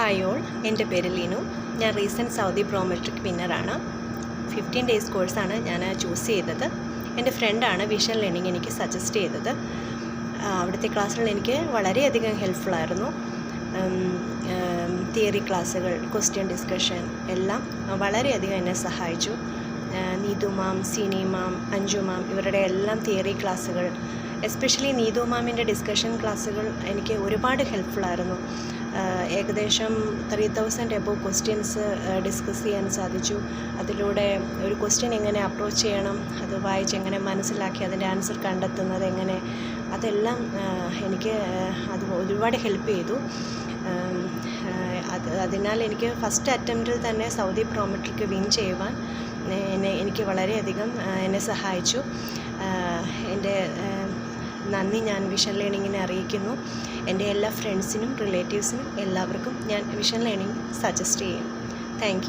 Hi all എന്റെ പേര് ലീനു. ഞാൻ റീസെന്റ് സൗദി പ്രോമെട്രിക് വിന്നറാണ് ഫിഫ്റ്റീൻ ഡേയ്സ് കോഴ്സാണ് ഞാൻ ചൂസ് ചെയ്തത്. എന്റെ ഫ്രണ്ടാണ് വിഷൻ ലേണിംഗ് എനിക്ക് സജസ്റ്റ് ചെയ്തത്. അവിടുത്തെ ക്ലാസ്സുകൾ എനിക്ക് വളരെയധികം ഹെൽപ്ഫുള്ളായിരുന്നു തിയറി ക്ലാസ്സുകൾ ക്വസ്റ്റ്യൻ ഡിസ്കഷൻ എല്ലാം വളരെയധികം എന്നെ സഹായിച്ചു. നീതു മാം സിനി മാം അഞ്ജു മാം ഇവരുടെ എല്ലാം തിയറി ക്ലാസ്സുകൾ എസ്പെഷ്യലി നീതു മാമിന്റെ ഡിസ്കഷൻ ക്ലാസ്സുകൾ എനിക്ക് ഒരുപാട് ഹെൽപ്ഫുള്ളായിരുന്നു ആഹ് ഏകദേശം three thousand above questions discuss ചെയ്യാൻ സാധിച്ചു. അതിലൂടെ ഒരു ക്വസ്റ്റ്യൻ എങ്ങനെ അപ്രോച്ച് ചെയ്യണം അത് വായിച്ച് എങ്ങനെ മനസ്സിലാക്കി അതിന്റെ ആൻസർ കണ്ടെത്തുന്നത് എങ്ങനെ അതെല്ലാം എനിക്ക് ആഹ് അത് ഒരുപാട് ഹെൽപ്പ് ചെയ്തു. ആഹ് അത് അതിനാൽ എനിക്ക് ഫസ്റ്റ് അറ്റംപ്റ്റിൽ തന്നെ സൗദി പ്രോമെട്രിക്ക് വിൻ ചെയ്യുവാൻ എന്നെ- എനിക്ക് വളരെയധികം എന്നെ സഹായിച്ചു. എന്റെ നന്ദി ഞാൻ വിഷൻ ലേണിങ്ങിനെ അറിയിക്കുന്നു. എന്റെ എല്ലാ ഫ്രണ്ട്സിനും റിലേറ്റീവ്സിനും എല്ലാവർക്കും ഞാൻ വിഷൻ ലേണിംഗ് സജസ്റ്റ് ചെയ്യും താങ്ക്